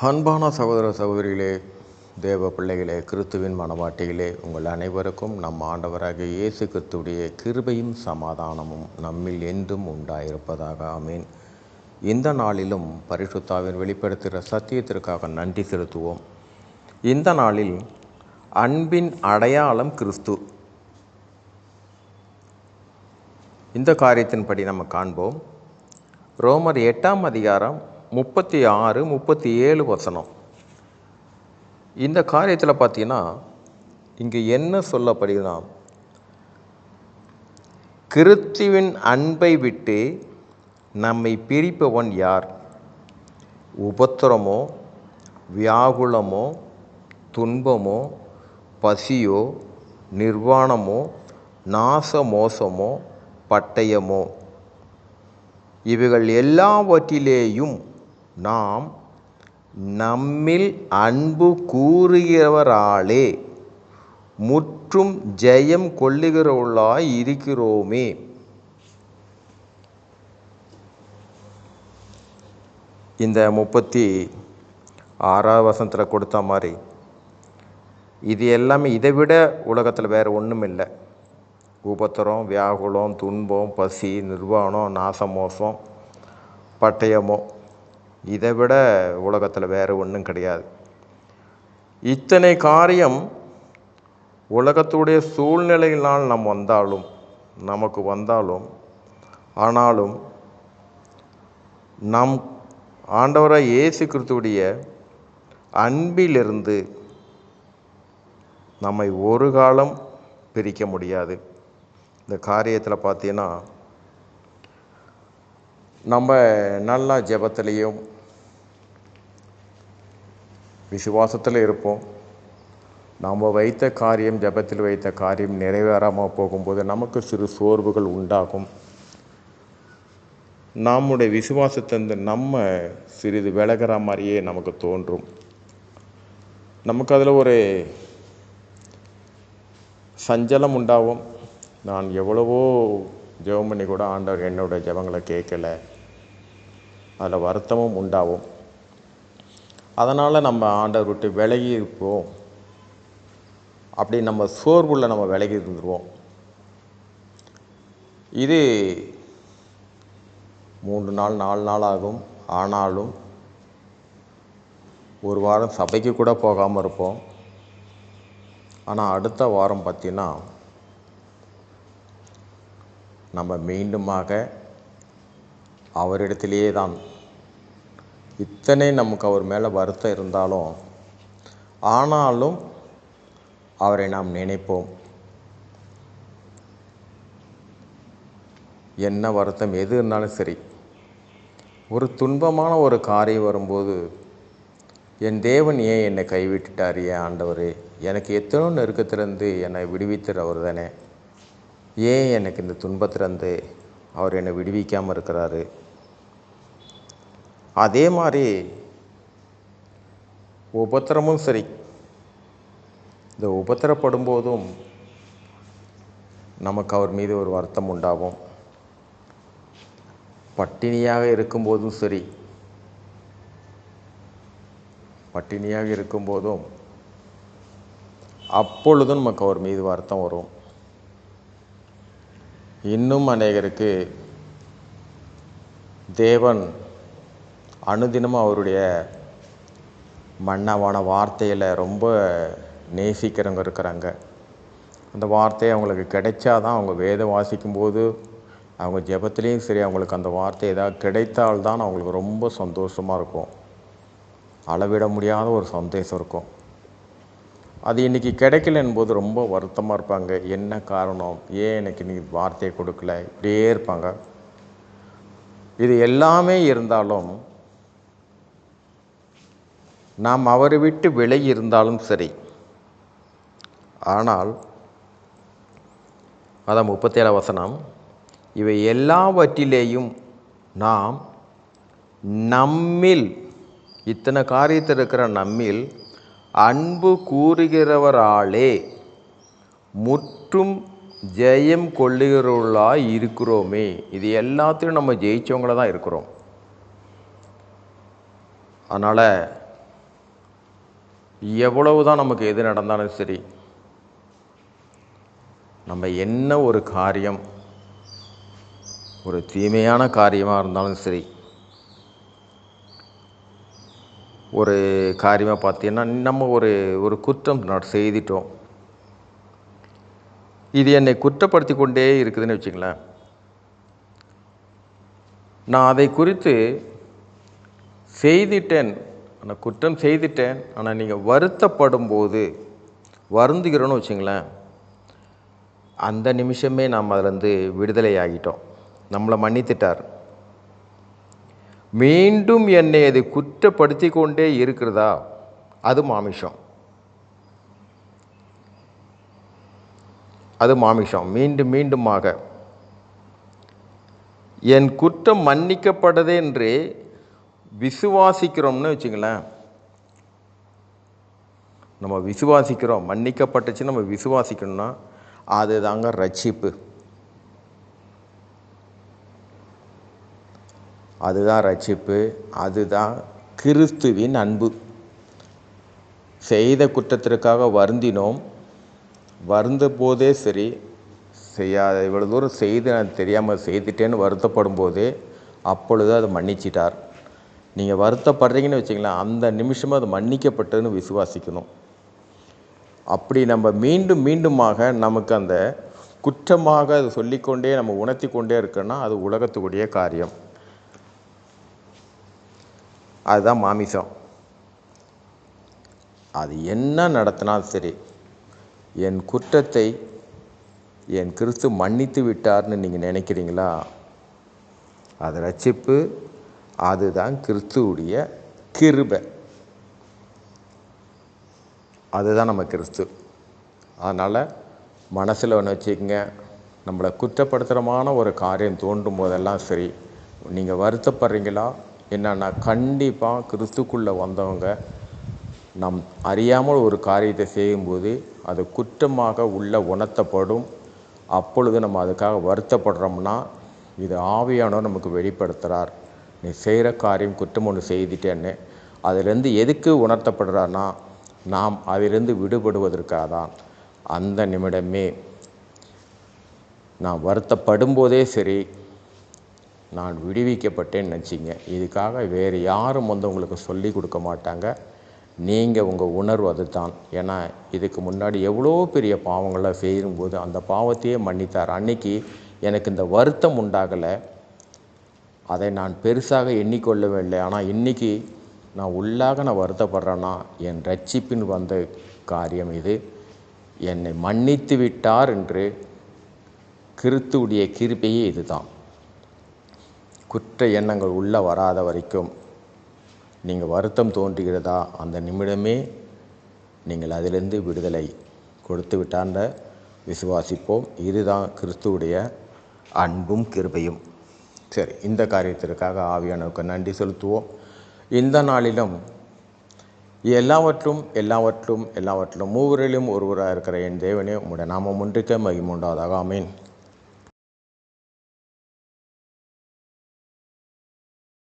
அன்பான சகோதர சகோதரிகளே தேவ பிள்ளைகளே கிறிஸ்துவின் மனவாட்டிகளே உங்கள் அனைவருக்கும் நம் ஆண்டவராக இயேசு கிறிஸ்துவுடைய கிருபையும் சமாதானமும் நம்மில் என்றும் உண்டாயிருப்பதாக அமீன் இந்த நாளிலும் பரிசுத்தாவின் வெளிப்படுத்துகிற சத்தியத்திற்காக நன்றி செலுத்துவோம். இந்த நாளில் அன்பின் அடையாளம் கிறிஸ்து. இந்த காரியத்தின்படி நம்ம காண்போம். ரோமர் எட்டாம் அதிகாரம் முப்பத்தி ஆறு முப்பத்தி ஏழு வசனம். இந்த காரியத்தில் பார்த்தீங்கன்னா இங்கு என்ன சொல்லப்படுகிறா கிறிஸ்துவின் அன்பை விட்டு நம்மை பிரிப்பவன் யார்? உபத்திரமோ வியாகுலமோ துன்பமோ பசியோ நிர்வாணமோ நாச மோசமோ பட்டயமோ. இவைகள் எல்லாவற்றிலேயும் நாம் நம்மில் அன்பு கூறுகிறவராலே முற்றும் ஜெயம் கொள்ளுகிறவர்களாய் இருக்கிறோமே. இந்த முப்பத்தி ஆறாவது வசனத்தில் கொடுத்த மாதிரி இது எல்லாமே இதை விட உலகத்தில் வேறு ஒன்றும் இல்லை உபத்திரம் வியாகுலம் துன்பம் பசி நிர்வாணம் நாசமோசம் பட்டயமோ இதை விட உலகத்தில் வேறு ஒன்றும் கிடையாது. இத்தனை காரியம் உலகத்துடைய சூழ்நிலையினால் நம் வந்தாலும் நமக்கு வந்தாலும் ஆனாலும் நம் ஆண்டவராக இயேசு கிறிஸ்துடைய அன்பிலிருந்து நம்மை ஒரு காலம் பிரிக்க முடியாது. இந்த காரியத்தில் பார்த்தீங்கன்னா நம்ம நல்லா ஜெபத்திலையும் விசுவாசத்தில் இருப்போம். நம்ம வைத்த காரியம் ஜெபத்தில் வைத்த காரியம் நிறைவேறாமல் போகும்போது நமக்கு சிறு சோர்வுகள் உண்டாகும். நம்முடைய விசுவாசத்திலிருந்து நம்ம சிறிது விலகிற மாதிரியே நமக்கு தோன்றும். நமக்கு அதில் ஒரு சஞ்சலம் உண்டாகும். நான் எவ்வளவோ ஜெபம் பண்ணி கூட ஆண்டவர் என்னோடய ஜெபங்களை கேட்கலை. அதில் வருத்தமும் உண்டாகும். அதனால் நம்ம ஆண்டவர் விட்டு விலகி இருப்போம் அப்படி நம்ம சோர்வுள்ள நம்ம விலகி இருந்துருவோம். இது மூன்று நாள் நாலு நாள் ஆகும். ஆனாலும் ஒரு வாரம் சபைக்கு கூட போகாமல் இருப்போம். ஆனால் அடுத்த வாரம் பார்த்திங்கன்னா நம்ம மீண்டுமாக அவரிடத்திலேயே தான் இத்தனை நமக்கு அவர் மேலே வருத்தம் இருந்தாலும் ஆனாலும் அவரை நாம் நினைப்போம். என்ன வருத்தம் எது இருந்தாலும் சரி. ஒரு துன்பமான ஒரு காரியம் வரும்போது என் தேவன் ஏன் என்னை கைவிட்டுட்டார் ஏன் ஆண்டவர்? எனக்கு எத்தனோ நெருக்கத்திலிருந்து என்னை விடுவித்தர் அவர் தானே? ஏன் எனக்கு இந்த துன்பத்திலிருந்து அவர் என்னை விடுவிக்காமல் இருக்கிறாரு? அதே மாதிரி உபத்திரமும் சரி. இந்த உபத்திரப்படும் போதும் நமக்கு அவர் மீது ஒரு வருத்தம் உண்டாகும். பட்டினியாக இருக்கும்போதும் சரி. பட்டினியாக இருக்கும்போதும் அப்பொழுதும் நமக்கு அவர் மீது வருத்தம் வரும். இன்னும் அநேகருக்கு தேவன் அனுதினமும் அவருடைய மன்னவான வார்த்தையில் ரொம்ப நேசிக்கிறவங்க இருக்கிறாங்க. அந்த வார்த்தை அவங்களுக்கு கிடைச்சாதான் அவங்க வேதம் வாசிக்கும்போது அவங்க ஜெபத்துலேயும் சரி அவங்களுக்கு அந்த வார்த்தை ஏதாவது கிடைத்தால்தான் அவங்களுக்கு ரொம்ப சந்தோஷமாக இருக்கும். அளவிட முடியாத ஒரு சந்தோஷம் இருக்கும். அது இன்றைக்கி கிடைக்கல என்பது ரொம்ப வருத்தமாக இருப்பாங்க. என்ன காரணம்? ஏன் எனக்கு நீ வார்த்தையை கொடுக்கல? இப்படியே இருப்பாங்க. இது எல்லாமே இருந்தாலும் நாம் அவரை விட்டு விலகி இருந்தாலும் சரி. ஆனால் அதான் முப்பத்தேழு வசனம் இவை எல்லாவற்றிலேயும் நாம் நம்மில் இத்தனை காரியத்தில் இருக்கிற நம்மில் அன்பு கூறுகிறவராலே முற்றும் ஜெயம் கொள்ளுகிறவர்களாக இருக்கிறோமே. இது எல்லாத்திலும் நம்ம ஜெயிச்சவங்கள தான் இருக்கிறோம். அதனால் எவ்வளவு தான் நமக்கு எது நடந்தாலும் சரி நம்ம என்ன ஒரு காரியம் ஒரு தீமையான காரியமாக இருந்தாலும் சரி ஒரு காரியமாக பார்த்தீங்கன்னா நம்ம ஒரு ஒரு குற்றம் செய்துட்டோம். இது என்னை குற்றப்படுத்தி கொண்டே இருக்குதுன்னு வச்சுங்களேன் நான் அதை குறித்து செய்திட்டேன். ஆனால் குற்றம் செய்துட்டேன். ஆனால் நீங்கள் வருத்தப்படும் போது வருந்துகிறோன்னு வச்சுங்களேன் அந்த நிமிஷமே நாம் அதிலேருந்து விடுதலை ஆகிட்டோம். நம்மளை மன்னித்துட்டார். மீண்டும் என்னை அது குற்றப்படுத்தி கொண்டே இருக்கிறதா? அது மாமிஷம் அது மாமிஷம் மீண்டும் மீண்டுமாக. என் குற்றம் மன்னிக்கப்பட்டதே என்று விசுவாசிக்கிறோம்னு வச்சுங்களேன் நம்ம விசுவாசிக்கிறோம் மன்னிக்கப்பட்டுச்சு நம்ம விசுவாசிக்கணும்னா அதுதாங்க ரட்சிப்பு. அதுதான் ரட்சிப்பு அதுதான் கிறிஸ்துவின் அன்பு. செய்த குற்றத்திற்காக வருந்தினோம். வருந்த போதே சரி செய்யாத இவ்வளோ தூரம் செய்து நான் தெரியாமல் செய்துட்டேன்னு வருத்தப்படும் போதே அப்பொழுது அதை மன்னிச்சிட்டார். நீங்கள் வருத்தப்படுறீங்கன்னு வச்சிங்களேன் அந்த நிமிஷமாக அது மன்னிக்கப்பட்டதுன்னு விசுவாசிக்கணும். அப்படி நம்ம மீண்டும் மீண்டுமாக நமக்கு அந்த குற்றமாக அது சொல்லிக்கொண்டே நம்ம உணர்த்தி கொண்டே இருக்கோன்னா அது உலகத்துக்குரிய காரியம். அதுதான் மாமிசம். அது என்ன நடத்தினாலும் சரி என் குற்றத்தை என் கிறிஸ்து மன்னித்து விட்டார்னு நீங்கள் நினைக்கிறீங்களா? அது ரட்சிப்பு அதுதான் கிறிஸ்துவுடைய கிருபை. அதுதான் நம்ம கிறிஸ்து. அதனால் மனசில் ஒன்று வச்சுக்கோங்க. நம்மளை குற்றப்படுத்துகிறமான ஒரு காரியம் தோன்றும் போதெல்லாம் சரி நீங்கள் வருத்தப்படுறீங்களா? என்னென்னா கண்டிப்பாக கிறிஸ்துக்குள்ளே வந்தவங்க நம் அறியாமல் ஒரு காரியத்தை செய்யும்போது அது குற்றமாக உள்ள உணர்த்தப்படும். அப்பொழுது நம்ம அதுக்காக வருத்தப்படுறோம்னா இது ஆவியானவர் நமக்கு வெளிப்படுத்துகிறார் நீ செய்கிற காரியம் குற்றம் ஒன்று செய்துட்டேன்னு அதிலிருந்து எதுக்கு உணர்த்தப்படுறான்னா நாம் அதிலிருந்து விடுபடுவதற்காக தான் அந்த நிமிடமே நான் வருத்தப்படும் போதே சரி நான் விடுவிக்கப்பட்டேன்னு நினச்சிங்க. இதுக்காக வேறு யாரும் வந்து உங்களுக்கு சொல்லி கொடுக்க மாட்டாங்க. நீங்கள் உங்கள் உணர்வு அதுதான். ஏன்னா இதுக்கு முன்னாடி எவ்வளோ பெரிய பாவங்களை செய்யும்போது அந்த பாவத்தையே மன்னித்தார். அன்னைக்கு எனக்கு இந்த வருத்தம் உண்டாகலை. அதை நான் பெருசாக எண்ணிக்கொள்ளவில்லை ஆனால் இன்றைக்கி நான் உள்ளாக நான் வருத்தப்படுறேன்னா என் ரட்சிப்பின் வந்த காரியம் இது. என்னை மன்னித்து விட்டார் என்று கிறித்துவுடைய கிருபையே இதுதான். குற்ற எண்ணங்கள் உள்ளே வராத வரைக்கும் நீங்கள் வருத்தம் தோன்றுகிறதா? அந்த நிமிடமே நீங்கள் அதிலிருந்து விடுதலை கொடுத்து விட்டாண்ட விசுவாசிப்போம். இதுதான் கிறிஸ்துவுடைய அன்பும் கிருபையும். சரி இந்த காரியத்திற்காக ஆவியானவுக்கு நன்றி செலுத்துவோம். இந்த நாளிலும் எல்லாவற்றும் எல்லாவற்றும் எல்லாவற்றிலும் மூவரிலும் ஒருவராக இருக்கிற என் தேவனே உம்முடைய நாமம் ஒன்றுக்கே மகிமுண்டாதாக. ஆமீன்.